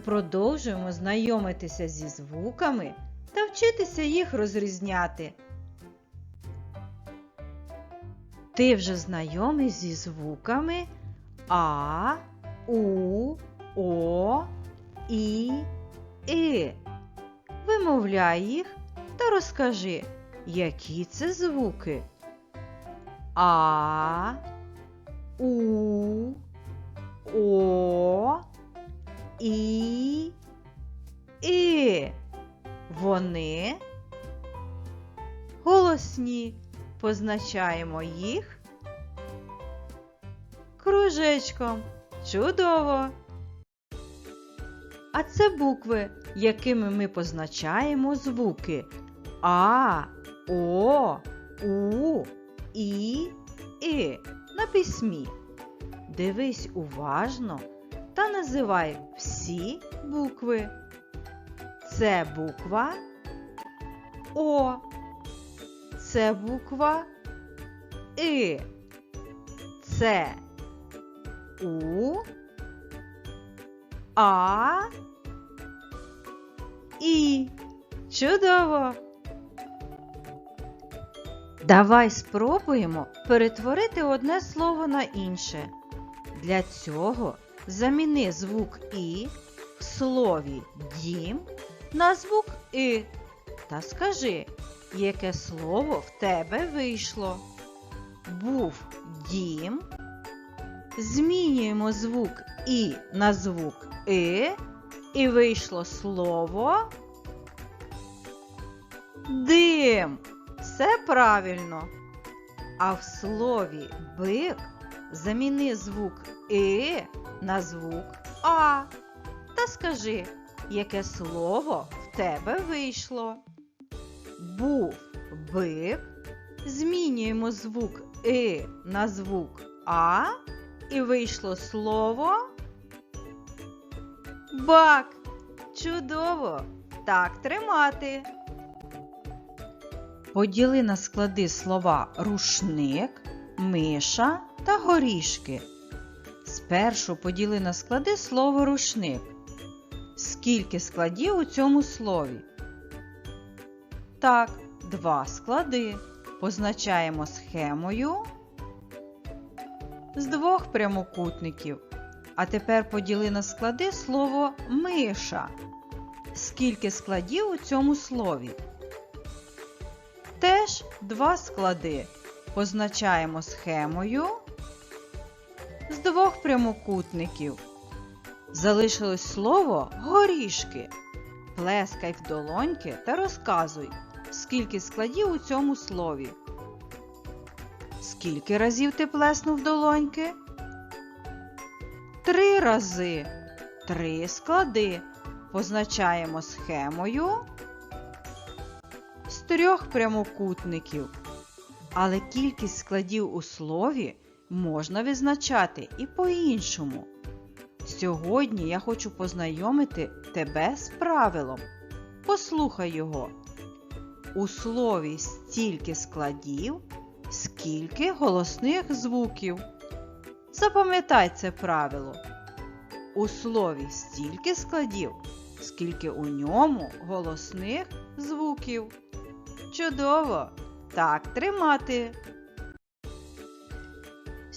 продовжуємо знайомитися зі звуками та вчитися їх розрізняти. Ти вже знайомий зі звуками А, У, О, І, И. Вимовляй їх та розкажи, які це звуки. А, У, О, І, І. Вони голосні. Позначаємо їх кружечком. Чудово! А це букви, якими ми позначаємо звуки А, О, У, І, И на письмі. Дивись уважно та називай всі букви. Це буква О. Це буква И. Це У. А. І. Чудово! Давай спробуємо перетворити одне слово на інше. Для цього заміни звук І в слові дім на звук И та скажи, яке слово в тебе вийшло. Був дім. Змінюємо звук І на звук И, і вийшло слово дим. Все правильно. А в слові бик заміни звук И на звук А. Та скажи, яке слово в тебе вийшло. Був бик. Змінюємо звук И на звук А. І вийшло слово бак. Чудово! Так тримати. Поділи на склади слова рушник, миша та горішки. Спершу поділи на склади слово рушник. Скільки складів у цьому слові? Так, два склади. Позначаємо схемою з двох прямокутників. А тепер поділи на склади слово миша. Скільки складів у цьому слові? Теж два склади. Позначаємо схемою з двох прямокутників. Залишилось слово горішки. Плескай в долоньки та розказуй, скільки складів у цьому слові. Скільки разів ти плеснув долоньки? Три рази. Три склади. Позначаємо схемою з трьох прямокутників. Але кількість складів у слові можна визначати і по-іншому. Сьогодні я хочу познайомити тебе з правилом. Послухай його. У слові стільки складів, скільки голосних звуків. Запам'ятай це правило. У слові стільки складів, скільки у ньому голосних звуків. Чудово! Так тримати.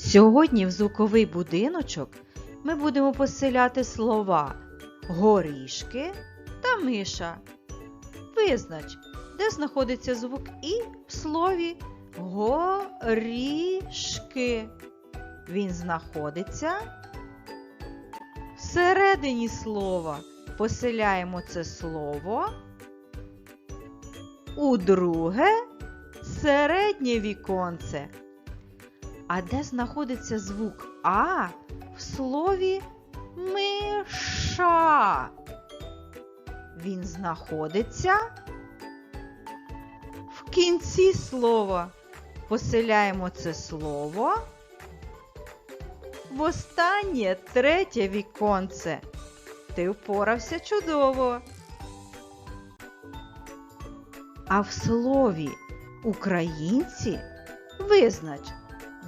Сьогодні в звуковий будиночок ми будемо поселяти слова горішки та миша. Визнач, де знаходиться звук І в слові горішки. Він знаходиться всередині слова. Поселяємо це слово у друге середнє віконце. А де знаходиться звук А в слові миша? Він знаходиться в кінці слова. Поселяємо це слово в останнє третє віконце. Ти впорався чудово. А в слові українці визнач,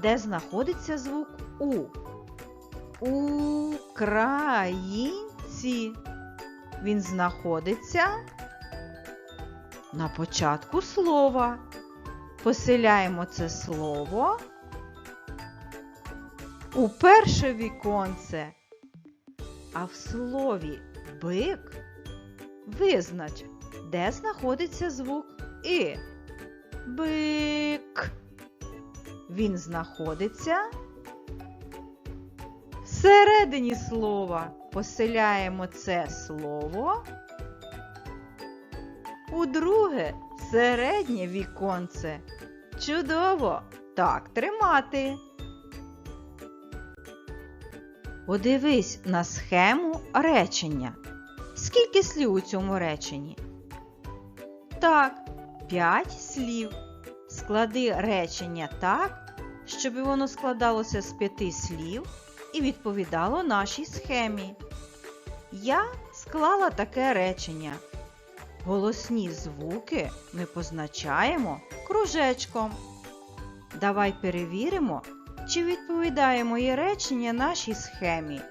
де знаходиться звук У. Українці. він знаходиться на початку слова. Поселяємо це слово у перше віконце. А в слові бик визнач, де знаходиться звук І. Бик. Він знаходиться всередині слова. Поселяємо це слово у друге середнє віконце. Чудово! Так тримати. Подивись на схему речення. Скільки слів у цьому реченні? Так, 5 слів. Склади речення так, щоб воно складалося з п'яти слів і відповідало нашій схемі. Я склала таке речення. Голосні звуки ми позначаємо кружечком. Давай перевіримо, чи відповідає моє речення нашій схемі.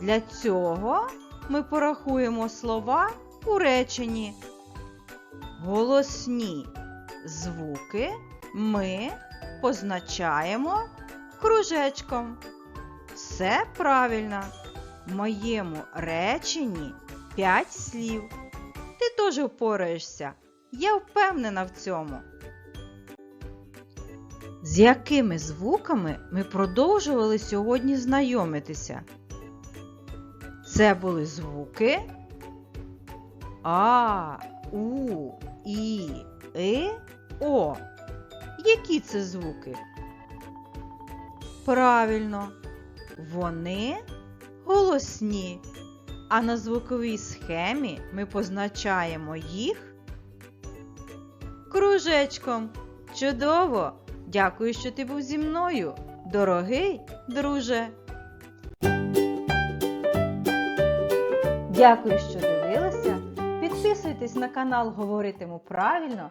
Для цього ми порахуємо слова у реченні. Голосні звуки ми позначаємо кружечком. Все правильно. В моєму реченні 5 слів. Ти теж впораєшся. Я впевнена в цьому. З якими звуками ми продовжували сьогодні знайомитися? Це були звуки А, У, І, И, О. Які це звуки? Правильно, вони голосні. А на звуковій схемі ми позначаємо їх кружечком. Чудово! Дякую, що ти був зі мною, дорогий друже. Дякую, що дивилися. Підписуйтесь на канал Говоритиму правильно,